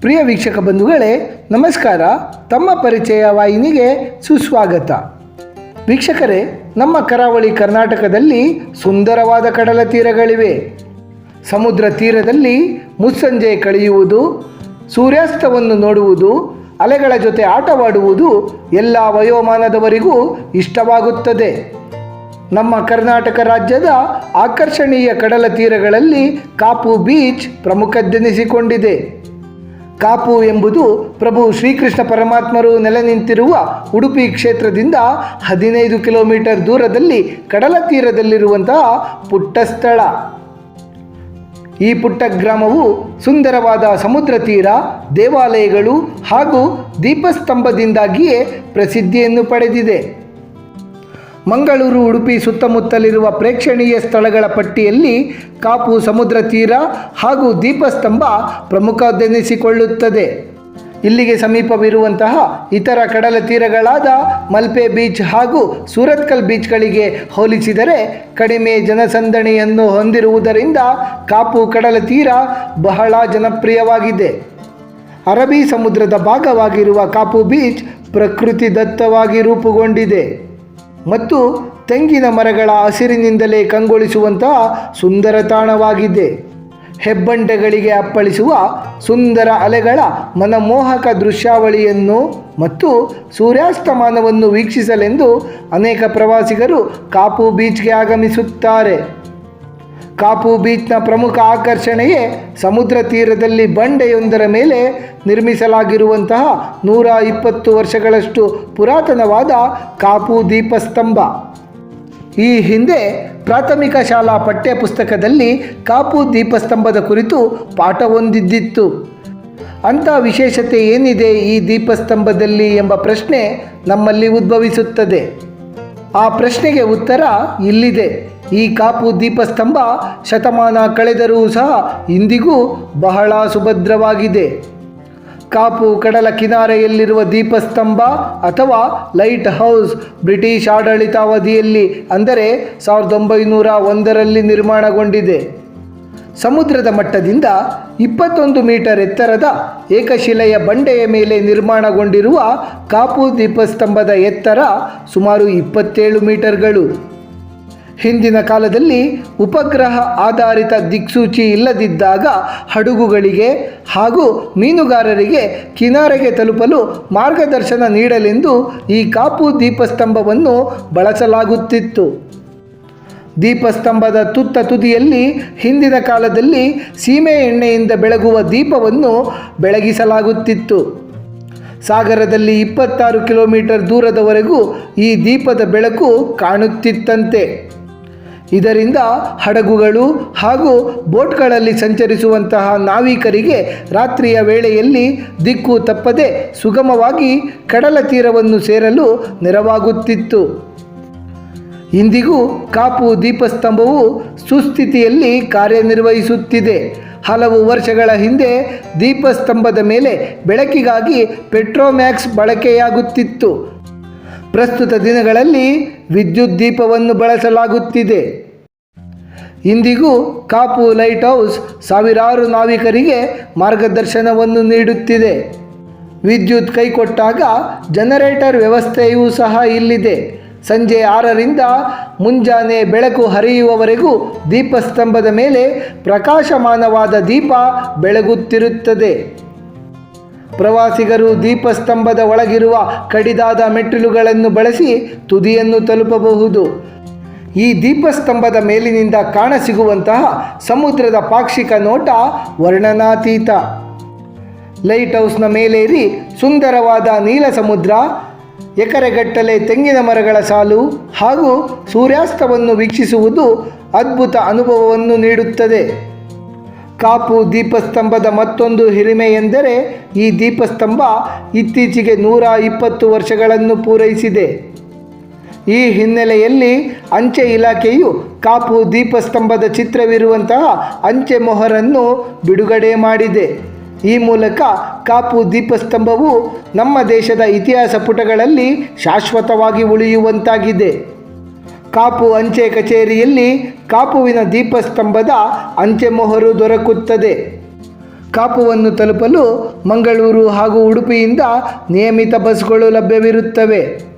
ಪ್ರಿಯ ವೀಕ್ಷಕ ಬಂಧುಗಳೇ, ನಮಸ್ಕಾರ. ತಮ್ಮ ಪರಿಚಯ ವಾಹಿನಿಗೆ ಸುಸ್ವಾಗತ. ವೀಕ್ಷಕರೇ, ನಮ್ಮ ಕರಾವಳಿ ಕರ್ನಾಟಕದಲ್ಲಿ ಸುಂದರವಾದ ಕಡಲ ತೀರಗಳಿವೆ. ಸಮುದ್ರ ತೀರದಲ್ಲಿ ಮುಸ್ಸಂಜೆ ಕಳೆಯುವುದು, ಸೂರ್ಯಾಸ್ತವನ್ನು ನೋಡುವುದು, ಅಲೆಗಳ ಜೊತೆ ಆಟವಾಡುವುದು ಎಲ್ಲ ವಯೋಮಾನದವರಿಗೂ ಇಷ್ಟವಾಗುತ್ತದೆ. ನಮ್ಮ ಕರ್ನಾಟಕ ರಾಜ್ಯದ ಆಕರ್ಷಣೀಯ ಕಡಲ ತೀರಗಳಲ್ಲಿ ಕಾಪು ಬೀಚ್ ಪ್ರಮುಖದ್ದೆನಿಸಿಕೊಂಡಿದೆ. ಕಾಪು ಎಂಬುದು ಪ್ರಭು ಶ್ರೀಕೃಷ್ಣ ಪರಮಾತ್ಮರು ನೆಲೆ ನಿಂತಿರುವ ಉಡುಪಿ ಕ್ಷೇತ್ರದಿಂದ ಹದಿನೈದು ಕಿಲೋಮೀಟರ್ ದೂರದಲ್ಲಿ ಕಡಲ ತೀರದಲ್ಲಿರುವಂತಹ ಪುಟ್ಟ ಸ್ಥಳ ಈ ಪುಟ್ಟ ಗ್ರಾಮವು ಸುಂದರವಾದ ಸಮುದ್ರ ತೀರ, ದೇವಾಲಯಗಳು ಹಾಗೂ ದೀಪಸ್ತಂಭದಿಂದಾಗಿಯೇ ಪ್ರಸಿದ್ಧಿಯನ್ನು ಪಡೆದಿದೆ. ಮಂಗಳೂರು, ಉಡುಪಿ ಸುತ್ತಮುತ್ತಲಿರುವ ಪ್ರೇಕ್ಷಣೀಯ ಸ್ಥಳಗಳ ಪಟ್ಟಿಯಲ್ಲಿ ಕಾಪು ಸಮುದ್ರ ತೀರ ಹಾಗೂ ದೀಪಸ್ತಂಭ ಪ್ರಮುಖದೆನಿಸಿಕೊಳ್ಳುತ್ತದೆ ಇಲ್ಲಿಗೆ ಸಮೀಪವಿರುವಂತಹ ಇತರ ಕಡಲ ತೀರಗಳಾದ ಮಲ್ಪೆ ಬೀಚ್ ಹಾಗೂ ಸೂರತ್ಕಲ್ ಬೀಚ್ಗಳಿಗೆ ಹೋಲಿಸಿದರೆ ಕಡಿಮೆ ಜನಸಂದಣಿಯನ್ನು ಹೊಂದಿರುವುದರಿಂದ ಕಾಪು ಕಡಲ ತೀರ ಬಹಳ ಜನಪ್ರಿಯವಾಗಿದೆ. ಅರಬ್ಬಿ ಸಮುದ್ರದ ಭಾಗವಾಗಿರುವ ಕಾಪು ಬೀಚ್ ಪ್ರಕೃತಿ ದತ್ತವಾಗಿ ರೂಪುಗೊಂಡಿದೆ. ಮತ್ತು ತೆಂಗಿನ ಮರಗಳ ಹಸಿರಿನಿಂದಲೇ ಕಂಗೊಳಿಸುವಂತಹ ಸುಂದರ ತಾಣವಾಗಿದೆ. ಹೆಬ್ಬಂಡೆಗಳಿಗೆ ಅಪ್ಪಳಿಸುವ ಸುಂದರ ಅಲೆಗಳ ಮನಮೋಹಕ ದೃಶ್ಯಾವಳಿಯನ್ನು ಮತ್ತು ಸೂರ್ಯಾಸ್ತಮಾನವನ್ನು ವೀಕ್ಷಿಸಲೆಂದು ಅನೇಕ ಪ್ರವಾಸಿಗರು ಕಾಪು ಬೀಚ್ಗೆ ಆಗಮಿಸುತ್ತಾರೆ. ಕಾಪು ಬೀಚ್ನ ಪ್ರಮುಖ ಆಕರ್ಷಣೆಯೇ ಸಮುದ್ರ ತೀರದಲ್ಲಿ ಬಂಡೆಯೊಂದರ ಮೇಲೆ ನಿರ್ಮಿಸಲಾಗಿರುವಂತಹ ನೂರ ಇಪ್ಪತ್ತು ವರ್ಷಗಳಷ್ಟು ಪುರಾತನವಾದ ಕಾಪು ದೀಪಸ್ತಂಭ. ಈ ಹಿಂದೆ ಪ್ರಾಥಮಿಕ ಶಾಲಾ ಪಠ್ಯಪುಸ್ತಕದಲ್ಲಿ ಕಾಪು ದೀಪಸ್ತಂಭದ ಕುರಿತು ಪಾಠವೊಂದಿದ್ದಿತ್ತು ಅಂಥ ವಿಶೇಷತೆ ಏನಿದೆ ಈ ದೀಪಸ್ತಂಭದಲ್ಲಿ ಎಂಬ ಪ್ರಶ್ನೆ ನಮ್ಮಲ್ಲಿ ಉದ್ಭವಿಸುತ್ತದೆ. ಆ ಪ್ರಶ್ನೆಗೆ ಉತ್ತರ ಇಲ್ಲಿದೆ. ಈ ಕಾಪು ದೀಪಸ್ತಂಭ ಶತಮಾನ ಕಳೆದರೂ ಸಹ ಇಂದಿಗೂ ಬಹಳ ಸುಭದ್ರವಾಗಿದೆ. ಕಾಪು ಕಡಲ ಕಿನಾರೆಯಲ್ಲಿರುವ ದೀಪಸ್ತಂಭ ಅಥವಾ ಲೈಟ್ ಹೌಸ್ ಬ್ರಿಟಿಷ್ ಆಡಳಿತಾವಧಿಯಲ್ಲಿ ಅಂದರೆ ಸಾವಿರದ ಒಂಬೈನೂರ ಒಂದರಲ್ಲಿ ನಿರ್ಮಾಣಗೊಂಡಿದೆ. ಸಮುದ್ರದ ಮಟ್ಟದಿಂದ ಇಪ್ಪತ್ತೊಂದು ಮೀಟರ್ ಎತ್ತರದ ಏಕಶಿಲೆಯ ಬಂಡೆಯ ಮೇಲೆ ನಿರ್ಮಾಣಗೊಂಡಿರುವ ಕಾಪು ದೀಪಸ್ತಂಭದ ಎತ್ತರ ಸುಮಾರು ಇಪ್ಪತ್ತೇಳು ಮೀಟರ್ಗಳು. ಹಿಂದಿನ ಕಾಲದಲ್ಲಿ ಉಪಗ್ರಹ ಆಧಾರಿತ ದಿಕ್ಸೂಚಿ ಇಲ್ಲದಿದ್ದಾಗ ಹಡಗುಗಳಿಗೆ ಹಾಗೂ ಮೀನುಗಾರರಿಗೆ ಕಿನಾರೆಗೆ ತಲುಪಲು ಮಾರ್ಗದರ್ಶನ ನೀಡಲೆಂದು ಈ ಕಾಪು ದೀಪಸ್ತಂಭವನ್ನು ಬಳಸಲಾಗುತ್ತಿತ್ತು. ದೀಪಸ್ತಂಭದ ತುತ್ತ ತುದಿಯಲ್ಲಿ ಹಿಂದಿನ ಕಾಲದಲ್ಲಿ ಸೀಮೆ ಎಣ್ಣೆಯಿಂದ ಬೆಳಗುವ ದೀಪವನ್ನು ಬೆಳಗಿಸಲಾಗುತ್ತಿತ್ತು. ಸಾಗರದಲ್ಲಿ ಇಪ್ಪತ್ತಾರು ಕಿಲೋಮೀಟರ್ ದೂರದವರೆಗೂ ಈ ದೀಪದ ಬೆಳಕು ಕಾಣುತ್ತಿತ್ತಂತೆ. ಇದರಿಂದ ಹಡಗುಗಳು ಹಾಗೂ ಬೋಟ್ಗಳಲ್ಲಿ ಸಂಚರಿಸುವಂತಹ ನಾವಿಕರಿಗೆ ರಾತ್ರಿಯ ವೇಳೆಯಲ್ಲಿ ದಿಕ್ಕು ತಪ್ಪದೆ ಸುಗಮವಾಗಿ ಕಡಲ ತೀರವನ್ನು ಸೇರಲು ನೆರವಾಗುತ್ತಿತ್ತು. ಇಂದಿಗೂ ಕಾಪು ದೀಪಸ್ತಂಭವು ಸುಸ್ಥಿತಿಯಲ್ಲಿ ಕಾರ್ಯನಿರ್ವಹಿಸುತ್ತಿದೆ. ಹಲವು ವರ್ಷಗಳ ಹಿಂದೆ ದೀಪಸ್ತಂಭದ ಮೇಲೆ ಬೆಳಕಿಗಾಗಿ ಪೆಟ್ರೋಮ್ಯಾಕ್ಸ್ ಬಳಕೆಯಾಗುತ್ತಿತ್ತು. ಪ್ರಸ್ತುತ ದಿನಗಳಲ್ಲಿ ವಿದ್ಯುತ್ ದೀಪವನ್ನು ಬಳಸಲಾಗುತ್ತಿದೆ. ಇಂದಿಗೂ ಕಾಪು ಲೈಟ್ ಹೌಸ್ ಸಾವಿರಾರು ನಾವಿಕರಿಗೆ ಮಾರ್ಗದರ್ಶನವನ್ನು ನೀಡುತ್ತಿದೆ. ವಿದ್ಯುತ್ ಕೈಕೊಟ್ಟಾಗ ಜನರೇಟರ್ ವ್ಯವಸ್ಥೆಯೂ ಸಹ ಇಲ್ಲಿದೆ. ಸಂಜೆ ಆರರಿಂದ ಮುಂಜಾನೆ ಬೆಳಕು ಹರಿಯುವವರೆಗೂ ದೀಪಸ್ತಂಭದ ಮೇಲೆ ಪ್ರಕಾಶಮಾನವಾದ ದೀಪ ಬೆಳಗುತ್ತಿರುತ್ತದೆ. ಪ್ರವಾಸಿಗರು ದೀಪಸ್ತಂಭದ ಒಳಗಿರುವ ಕಡಿದಾದ ಮೆಟ್ಟಿಲುಗಳನ್ನು ಬಳಸಿ ತುದಿಯನ್ನು ತಲುಪಬಹುದು. ಈ ದೀಪಸ್ತಂಭದ ಮೇಲಿನಿಂದ ಕಾಣಸಿಗುವಂತಹ ಸಮುದ್ರದ ಪಾಕ್ಷಿಕ ನೋಟ ವರ್ಣನಾತೀತ. ಲೈಟ್ ಹೌಸ್ನ ಮೇಲೇರಿ ಸುಂದರವಾದ ನೀಲ ಸಮುದ್ರ ಎಕರೆಗಟ್ಟಲೆ ತೆಂಗಿನ ಮರಗಳ ಸಾಲು ಹಾಗೂ ಸೂರ್ಯಾಸ್ತವನ್ನು ವೀಕ್ಷಿಸುವುದು ಅದ್ಭುತ ಅನುಭವವನ್ನು ನೀಡುತ್ತದೆ. ಕಾಪು ದೀಪಸ್ತಂಭದ ಮತ್ತೊಂದು ಹಿರಿಮೆ ಎಂದರೆ ಈ ದೀಪಸ್ತಂಭ ಇತ್ತೀಚೆಗೆ ನೂರ ಇಪ್ಪತ್ತು ವರ್ಷಗಳನ್ನು ಪೂರೈಸಿದೆ. ಈ ಹಿನ್ನೆಲೆಯಲ್ಲಿ ಅಂಚೆ ಇಲಾಖೆಯು ಕಾಪು ದೀಪಸ್ತಂಭದ ಚಿತ್ರವಿರುವಂತಹ ಅಂಚೆ ಮೊಹರನ್ನು ಬಿಡುಗಡೆ ಮಾಡಿದೆ. ಈ ಮೂಲಕ ಕಾಪು ದೀಪಸ್ತಂಭವು ನಮ್ಮ ದೇಶದ ಇತಿಹಾಸ ಪುಟಗಳಲ್ಲಿ ಶಾಶ್ವತವಾಗಿ ಉಳಿಯುವಂತಾಗಿದೆ. ಕಾಪು ಅಂಚೆ ಕಚೇರಿಯಲ್ಲಿ ಕಾಪುವಿನ ದೀಪಸ್ತಂಭದ ಅಂಚೆ ಮೊಹರು ದೊರಕುತ್ತದೆ. ಕಾಪುವನ್ನು ತಲುಪಲು ಮಂಗಳೂರು ಹಾಗೂ ಉಡುಪಿಯಿಂದ ನಿಯಮಿತ ಬಸ್ಗಳು ಲಭ್ಯವಿರುತ್ತವೆ.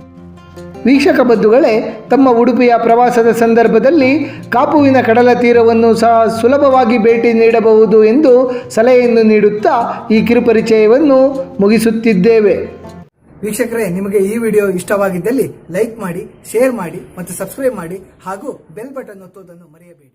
ವೀಕ್ಷಕ ಬಂಧುಗಳೇ, ತಮ್ಮ ಉಡುಪಿಯ ಪ್ರವಾಸದ ಸಂದರ್ಭದಲ್ಲಿ ಕಾಪುವಿನ ಕಡಲ ತೀರವನ್ನು ಸಹ ಸುಲಭವಾಗಿ ಭೇಟಿ ನೀಡಬಹುದು ಎಂದು ಸಲಹೆಯನ್ನು ನೀಡುತ್ತಾ ಈ ಕಿರುಪರಿಚಯವನ್ನು ಮುಗಿಸುತ್ತಿದ್ದೇವೆ. ವೀಕ್ಷಕರೇ, ನಿಮಗೆ ಈ ವಿಡಿಯೋ ಇಷ್ಟವಾಗಿದ್ದಲ್ಲಿ ಲೈಕ್ ಮಾಡಿ, ಶೇರ್ ಮಾಡಿ ಮತ್ತು ಸಬ್ಸ್ಕ್ರೈಬ್ ಮಾಡಿ ಹಾಗೂ ಬೆಲ್ ಬಟನ್ ಒತ್ತುವುದನ್ನು ಮರೆಯಬೇಡಿ.